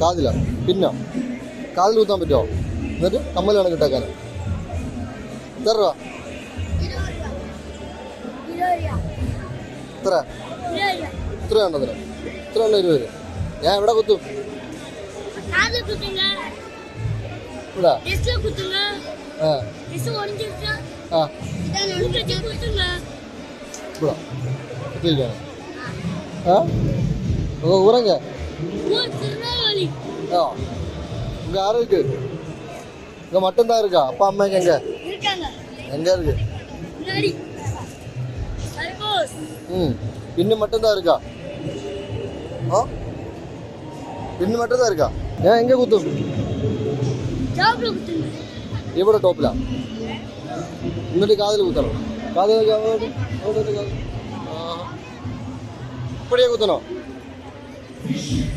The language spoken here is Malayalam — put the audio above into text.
കാതില. പിന്നോ കാതിൽ കുത്താൻ പറ്റുമോ? എന്നിട്ട് കമ്മലാണ് കിട്ടാക്കാൻ എത്ര രൂപ? എത്ര? എത്ര ഉണ്ടോ അതിന്? എത്ര ഉണ്ടോ ഇരുപത് ഞാൻ എവിടെ കുത്തും? ഇവിടെ. ആ. ആ. ഇവിടെ. കുത്തിരിക്കാണ് ആ? ഓ ഊറങ്ക திருநெல்வேலி ஆ இங்க யாரும் இருக்கு இங்க மட்டும்தான் இருக்கா அப்பா அம்மாக்கு எங்க இருக்காங்க எங்க இருக்கு முன்னாடி சர்போஸ் ம் பின்னு மட்டும்தான் இருக்கா ஆ பின்னு மட்டும்தான் இருக்கா ஏன் எங்க குத்தும் ஜாப்ல குத்துங்க ഇവിടെ ടോപ്പിലാ എന്നിട്ട് കാതിൽ കുത്തണം കാതിൽ അങ്ങോട്ട് അങ്ങോട്ട് കാതിൽ. ആ. ഇപ്പടിയേ കുത്തണോ 必须。